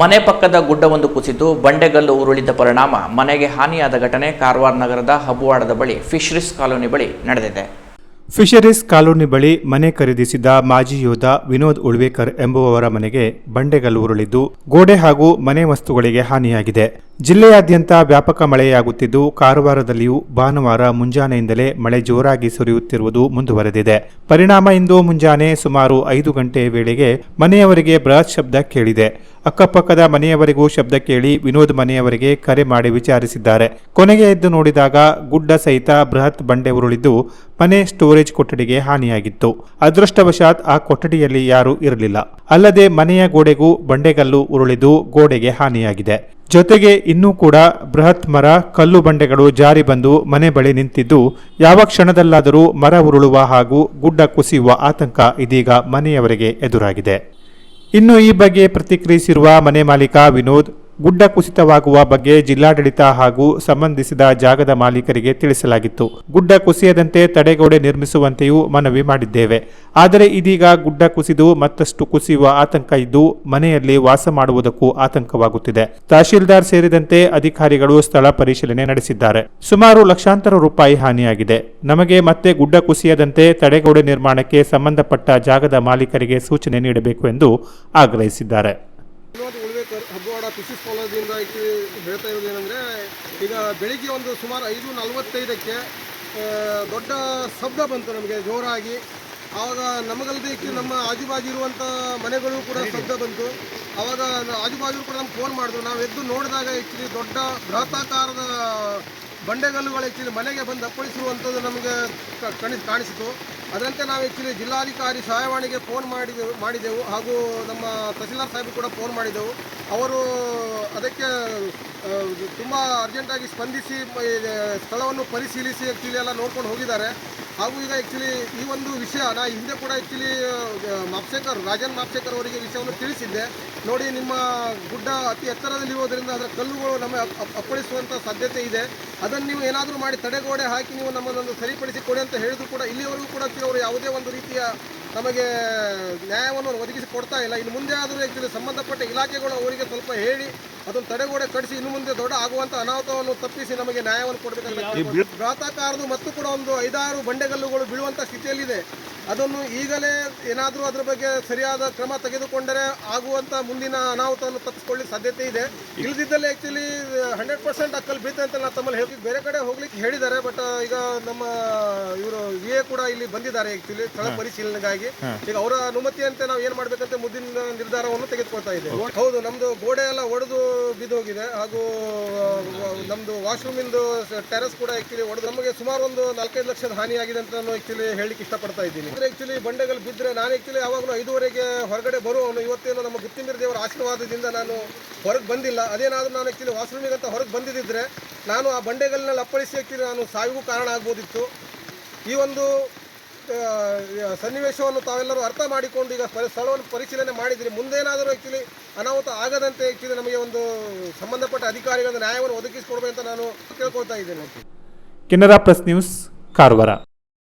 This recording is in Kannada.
ಮನೆ ಪಕ್ಕದ ಗುಡ್ಡವೊಂದು ಕುಸಿದು ಬಂಡೆಗಲ್ಲು ಉರುಳಿದ ಪರಿಣಾಮ, ಮನೆಗೆ ಹಾನಿಯಾದ ಘಟನೆ ಕಾರವಾರ ನಗರದ ಹಬ್ಬುವಾಡದ ಬಳಿ, ಫಿಶರೀಸ್ ಕಾಲೋನಿ ಬಳಿ ನಡೆದಿದೆ. ಫಿಶರೀಸ್ ಕಾಲೋನಿ ಬಳಿ ಮನೆ ಖರೀದಿಸಿದ ಮಾಜಿ ಯೋಧ ವಿನೋದ್ ಉಳ್ವೇಕರ್ ಎಂಬುವವರ ಮನೆಗೆ ಬಂಡೆಗಲ್ಲು ಉರುಳಿದ್ದು, ಗೋಡೆ ಹಾಗೂ ಮನೆ ವಸ್ತುಗಳಿಗೆ ಹಾನಿಯಾಗಿದೆ. ಜಿಲ್ಲೆಯಾದ್ಯಂತ ವ್ಯಾಪಕ ಮಳೆಯಾಗುತ್ತಿದ್ದು ಕಾರವಾರದಲ್ಲಿಯೂ ಭಾನುವಾರ ಮುಂಜಾನೆಯಿಂದಲೇ ಮಳೆ ಜೋರಾಗಿ ಸುರಿಯುತ್ತಿರುವುದು ಮುಂದುವರೆದಿದೆ. ಪರಿಣಾಮ ಇಂದು ಮುಂಜಾನೆ ಸುಮಾರು ಐದು ಗಂಟೆ ವೇಳೆಗೆ ಮನೆಯವರಿಗೆ ಬೃಹತ್ ಶಬ್ದ ಕೇಳಿದೆ. ಅಕ್ಕಪಕ್ಕದ ಮನೆಯವರಿಗೂ ಶಬ್ದ ಕೇಳಿ ವಿನೋದ್ ಮನೆಯವರಿಗೆ ಕರೆ ಮಾಡಿ ವಿಚಾರಿಸಿದ್ದಾರೆ. ಕೊನೆಗೆ ಎದ್ದು ನೋಡಿದಾಗ ಗುಡ್ಡ ಸಹಿತ ಬೃಹತ್ ಬಂಡೆ ಉರುಳಿದ್ದು ಮನೆ ಸ್ಟೋರೇಜ್ ಕೊಠಡಿಗೆ ಹಾನಿಯಾಗಿತ್ತು. ಅದೃಷ್ಟವಶಾತ್ ಆ ಕೊಠಡಿಯಲ್ಲಿ ಯಾರೂ ಇರಲಿಲ್ಲ. ಅಲ್ಲದೆ ಮನೆಯ ಗೋಡೆಗೂ ಬಂಡೆಗಲ್ಲು ಉರುಳಿದು ಗೋಡೆಗೆ ಹಾನಿಯಾಗಿದೆ. ಜೊತೆಗೆ ಇನ್ನೂ ಕೂಡ ಬೃಹತ್ ಮರ, ಕಲ್ಲು ಬಂಡೆಗಳು ಜಾರಿ ಬಂದು ಮನೆ ಬಳಿ ನಿಂತಿದ್ದು, ಯಾವ ಕ್ಷಣದಲ್ಲಾದರೂ ಮರ ಉರುಳುವ ಹಾಗೂ ಗುಡ್ಡ ಕುಸಿಯುವ ಆತಂಕ ಇದೀಗ ಮನೆಯವರಿಗೆ ಎದುರಾಗಿದೆ. ಇನ್ನು ಈ ಬಗ್ಗೆ ಪ್ರತಿಕ್ರಿಯಿಸಿರುವ ಮನೆ ಮಾಲೀಕ ವಿನೋದ್ ಗುಡ್ಡ ಕುಸಿತವಾಗುವ ಬಗ್ಗೆ ಜಿಲ್ಲಾಡಳಿತ ಹಾಗೂ ಸಂಬಂಧಿಸಿದ ಜಾಗದ ಮಾಲೀಕರಿಗೆ ತಿಳಿಸಲಾಗಿತ್ತು. ಗುಡ್ಡ ಕುಸಿಯದಂತೆ ತಡೆಗೋಡೆ ನಿರ್ಮಿಸುವಂತೆಯೂ ಮನವಿ ಮಾಡಿದ್ದೇವೆ. ಆದರೆ ಇದೀಗ ಗುಡ್ಡ ಕುಸಿದು ಮತ್ತಷ್ಟು ಕುಸಿಯುವ ಆತಂಕ ಇದ್ದು ಮನೆಯಲ್ಲಿ ವಾಸ ಮಾಡುವುದಕ್ಕೂ ಆತಂಕವಾಗುತ್ತಿದೆ. ತಹಶೀಲ್ದಾರ್ ಸೇರಿದಂತೆ ಅಧಿಕಾರಿಗಳು ಸ್ಥಳ ಪರಿಶೀಲನೆ ನಡೆಸಿದ್ದಾರೆ. ಸುಮಾರು ಲಕ್ಷಾಂತರ ರೂಪಾಯಿ ಹಾನಿಯಾಗಿದೆ. ನಮಗೆ ಮತ್ತೆ ಗುಡ್ಡ ಕುಸಿಯದಂತೆ ತಡೆಗೋಡೆ ನಿರ್ಮಾಣಕ್ಕೆ ಸಂಬಂಧಪಟ್ಟ ಜಾಗದ ಮಾಲೀಕರಿಗೆ ಸೂಚನೆ ನೀಡಬೇಕು ಎಂದು ಆಗ್ರಹಿಸಿದ್ದಾರೆ. ಕೃಷಿ ಸ್ಥಳದಿಂದ ಹೇಳ್ತಾ ಇರೋದು ಏನಂದರೆ ಈಗ ಬೆಳಿಗ್ಗೆ ಒಂದು ಸುಮಾರು ಐದು ನಲವತ್ತೈದಕ್ಕೆ ದೊಡ್ಡ ಶಬ್ದ ಬಂತು ನಮಗೆ ಜೋರಾಗಿ. ಆವಾಗ ನಮಗಲ್ಲದೆ ಇಕ್ಕಿ ನಮ್ಮ ಆಜುಬಾಜು ಇರುವಂಥ ಮನೆಗಳು ಕೂಡ ಶಬ್ದ ಬಂತು. ಆವಾಗ ಆಜು ಆಜುಬಾಜು ಕೂಡ ನಮ್ಗೆ ಫೋನ್ ಮಾಡಿದ್ರು. ನಾವು ಎದ್ದು ನೋಡಿದಾಗ ಆ್ಯಕ್ಚುಲಿ ದೊಡ್ಡ ಬೃಹತಾಕಾರದ ಬಂಡೆಗಲ್ಲುಗಳು ಆ್ಯಕ್ಚುಲಿ ಮನೆಗೆ ಬಂದು ಅಪ್ಪಳಿಸಿರುವಂಥದ್ದು ನಮಗೆ ಕಣಿ ಕಾಣಿಸಿತು. ಅದರಂತೆ ನಾವು ಆ್ಯಕ್ಚುಲಿ ಜಿಲ್ಲಾಧಿಕಾರಿ ಸಹಾಯವಾಣಿಗೆ ಫೋನ್ ಮಾಡಿದೆವು ಮಾಡಿದೆವು ಹಾಗೂ ನಮ್ಮ ತಹಸೀಲ್ದಾರ್ ಸಾಹೇಬ್ ಕೂಡ ಫೋನ್ ಮಾಡಿದೆವು. ಅವರು ಅದಕ್ಕೆ ತುಂಬ ಅರ್ಜೆಂಟಾಗಿ ಸ್ಪಂದಿಸಿ ಸ್ಥಳವನ್ನು ಪರಿಶೀಲಿಸಿ ಆ್ಯಕ್ಚುಲಿ ಎಲ್ಲ ನೋಡ್ಕೊಂಡು ಹೋಗಿದ್ದಾರೆ. ಹಾಗೂ ಈಗ ಆ್ಯಕ್ಚುಲಿ ಈ ಒಂದು ವಿಷಯ, ನಾ ಹಿಂದೆ ಕೂಡ ಆ್ಯಕ್ಚುಲಿ ಮಾಪ್ಸೇಕರ್, ರಾಜನ್ ಮಾಪ್ಸೇಕರ್ ಅವರಿಗೆ ವಿಷಯವನ್ನು ತಿಳಿಸಿದ್ದೆ. ನೋಡಿ, ನಿಮ್ಮ ಗುಡ್ಡ ಅತಿ ಎತ್ತರದಲ್ಲಿ ಇರೋದರಿಂದ ಅದರ ಕಲ್ಲುಗಳು ನಮಗೆ ಅಪ್- ಅಪ್- ಅಪ್ಪಳಿಸುವಂಥ ಸಾಧ್ಯತೆ ಇದೆ. ಅದನ್ನು ನೀವು ಏನಾದರೂ ಮಾಡಿ ತಡೆಗೋಡೆ ಹಾಕಿ ನೀವು ನಮ್ಮನ್ನೊಂದು ಸರಿಪಡಿಸಿ ಕೊಡಿ ಅಂತ ಹೇಳಿದ್ರು ಕೂಡ ಇಲ್ಲಿವರೆಗೂ ಕೂಡ ಅವರು ಯಾವುದೇ ಒಂದು ರೀತಿಯ ನಮಗೆ ನ್ಯಾಯವನ್ನು ಒದಗಿಸಿ ಕೊಡ್ತಾ ಇಲ್ಲ. ಇನ್ನು ಮುಂದೆ ಆದರೂ ಆ್ಯಕ್ಚುಲಿ ಸಂಬಂಧಪಟ್ಟ ಇಲಾಖೆಗಳು ಅವರಿಗೆ ಸ್ವಲ್ಪ ಹೇಳಿ ಅದನ್ನು ತಡೆಗೋಡೆ ಕಡಿಸಿ ಇನ್ನು ಮುಂದೆ ದೊಡ್ಡ ಆಗುವಂಥ ಅನಾಹುತವನ್ನು ತಪ್ಪಿಸಿ ನಮಗೆ ನ್ಯಾಯವನ್ನು ಕೊಡಬೇಕಂತ ಬೃಹತಾಕಾರದು ಮತ್ತು ಕೂಡ ಒಂದು ಐದಾರು ಬಂಡೆಗಲ್ಲುಗಳು ಬೀಳುವಂಥ ಸ್ಥಿತಿಯಲ್ಲಿದೆ. ಅದನ್ನು ಈಗಲೇ ಏನಾದರೂ ಅದರ ಬಗ್ಗೆ ಸರಿಯಾದ ಕ್ರಮ ತೆಗೆದುಕೊಂಡರೆ ಆಗುವಂಥ ಮುಂದಿನ ಅನಾಹುತವನ್ನು ತಪ್ಪಿಸ್ಕೊಳ್ಳಿ ಸಾಧ್ಯತೆ ಇದೆ. ಇಲ್ಲದಿದ್ದಲ್ಲಿ ಆ್ಯಕ್ಚುಲಿ ಹಂಡ್ರೆಡ್ ಪರ್ಸೆಂಟ್ ಅಕ್ಕಲ್ ಬೀತೆ ಅಂತ ನಾನು ತಮ್ಮಲ್ಲಿ ಹೇಳಿ ಬೇರೆ ಕಡೆ ಹೋಗ್ಲಿಕ್ಕೆ ಹೇಳಿದ್ದಾರೆ ಬಟ್ ಈಗ ನಮ್ಮ ಇವರು ವಿ ಎ ಕೂಡ ಇಲ್ಲಿ ಬಂದಿದ್ದಾರೆ ಆ್ಯಕ್ಚುಲಿ ಸ್ಥಳ ಪರಿಶೀಲನೆಗಾಗಿ. ಈಗ ಅವರ ಅನುಮತಿಯಂತೆ ನಾವು ಏನು ಮಾಡಬೇಕಂತ ಮುಂದಿನ ನಿರ್ಧಾರವನ್ನು ತೆಗೆದುಕೊಳ್ತಾ ಇದ್ದೇವೆ. ಹೌದು ನಮ್ದು ಗೋಡೆ ಎಲ್ಲ ಒಡೆದು ಬಿದ್ದು ಹೋಗಿದೆ ಹಾಗೂ ನಮ್ಮದು ವಾಶ್ರೂಮಿಂದು ಟೆರೆಸ್ ಕೂಡ ಆ್ಯಕ್ಚುಲಿ ಒಡೆದು ನಮಗೆ ಸುಮಾರು ಒಂದು ನಾಲ್ಕೈದು ಲಕ್ಷದ ಹಾನಿಯಾಗಿದೆ ಅಂತ ನಾನು ಆ್ಯಕ್ಚುಲಿ ಹೇಳಲಿಕ್ಕೆ ಇಷ್ಟಪಡ್ತಾ ಇದ್ದೀನಿ. ಅಂದ್ರೆ ಆಕ್ಚುಲಿ ಬಂಡೆಗಳು ಬಿದ್ದರೆ ನಾನು ಆ್ಯಕ್ಚುಲಿ ಯಾವಾಗಲೂ ಐದುವರೆಗೆ ಹೊರಗಡೆ ಬರುವವನು, ಇವತ್ತೇನು ನಮ್ಮ ಗುತ್ತಿಂದಿರ ದೇವರ ಆಶೀರ್ವಾದದಿಂದ ನಾನು ಹೊರಗೆ ಬಂದಿಲ್ಲ. ಅದೇನಾದರೂ ನಾನು ಆ್ಯಕ್ಚುಲಿ ವಾಶ್ರೂಮಿಗೆ ಅಂತ ಹೊರಗೆ ಬಂದಿದ್ದರೆ ನಾನು ಆ ಬಂಡೆಗಳನ್ನ ಅಪ್ಪಳಿಸಿ ಆ್ಯಕ್ಚುಲಿ ನಾನು ಸಾವಿಗೂ ಕಾರಣ ಆಗ್ಬೋದಿತ್ತು. ಈ ಒಂದು ಸನ್ನಿವೇಶವನ್ನು ತಾವೆಲ್ಲರೂ ಅರ್ಥ ಮಾಡಿಕೊಂಡು ಈಗ ಸ್ಥಳವನ್ನು ಪರಿಶೀಲನೆ ಮಾಡಿದ್ರಿ. ಮುಂದೇನಾದರೂ ಆ್ಯಕ್ಚುಲಿ ಅನಾಹುತ ಆಗದಂತೆ ಆ್ಯಕ್ಚುಲಿ ನಮಗೆ ಒಂದು ಸಂಬಂಧಪಟ್ಟ ಅಧಿಕಾರಿಗಳ ನ್ಯಾಯವನ್ನು ಒದಗಿಸಿಕೊಡ್ಬೇಕಂತ ನಾನು ಕೇಳ್ಕೊಳ್ತಾ ಇದ್ದೇನೆ. Canara press news Karwar.